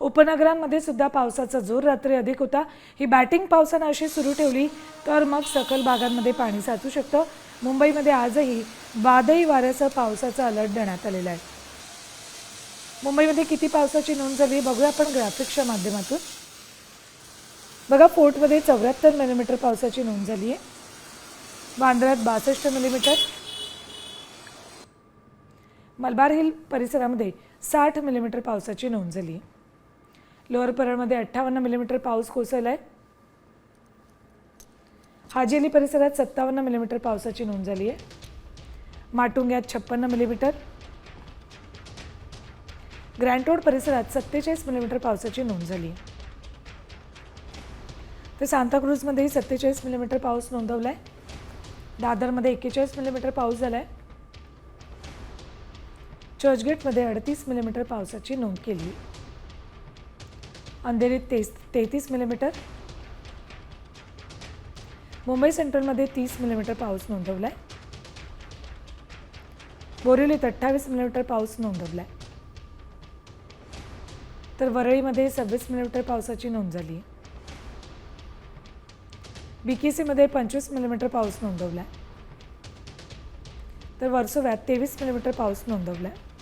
उपनगरांमध्ये सुद्धा पावसाचा जोर रात्री अधिक होता. ही बॅटिंग पावसानं अशी सुरू ठेवली तर मग सकल भागांमध्ये पाणी साचू शकतं. मुंबईमध्ये आजही वादळी वाऱ्यासह पावसाचा अलर्ट देण्यात आलेला आहे. मुंबईमध्ये किती पावसाची नोंद झाली बघूया आपण ग्राफिक्सच्या माध्यमातून. बघा फोर्टमध्ये चौऱ्याहत्तर मिलीमीटर पावसाची नोंद झाली आहे. बांद्र्यात बासष्ट मिलीमीटर मलबार हिल परिसरामध्ये साठ मिलीमीटर पावसाची नोंद झाली आहे. लोअर परळमध्ये अठ्ठावन्न मिलीमीटर पाऊस कोसळला आहे हाजेली परिसरात सत्तावन्न मिलीमीटर पावसाची नोंद झाली आहे माटुंग्यात छप्पन्न मिलीमीटर. ग्रँटोड परिसरात सत्तेचाळीस मिलीमीटर पावसाची नोंद झाली आहे तर सांताक्रूजमध्येही सत्तेचाळीस मिलीमीटर पाऊस नोंदवला आहे दादरमध्ये एक्केचाळीस मिलीमीटर पाऊस झाला आहे चर्चगेटमध्ये अडतीस मिलीमीटर पावसाची नोंद केली अंधेरीत तेस तेहतीस मिलीमीटर. मुंबई सेंट्रलमध्ये तीस मिलीमीटर पाऊस नोंदवला आहे बोरिवलीत अठ्ठावीस मिलीमीटर पाऊस नोंदवला आहे तर वरळीमध्ये सव्वीस मिलीमीटर पावसाची नोंद झाली आहे बीकेसीमध्ये पंचवीस मिलीमीटर पाऊस नोंदवला आहे तर वर्सोव्यात तेवीस मिलीमीटर पाऊस नोंदवला आहे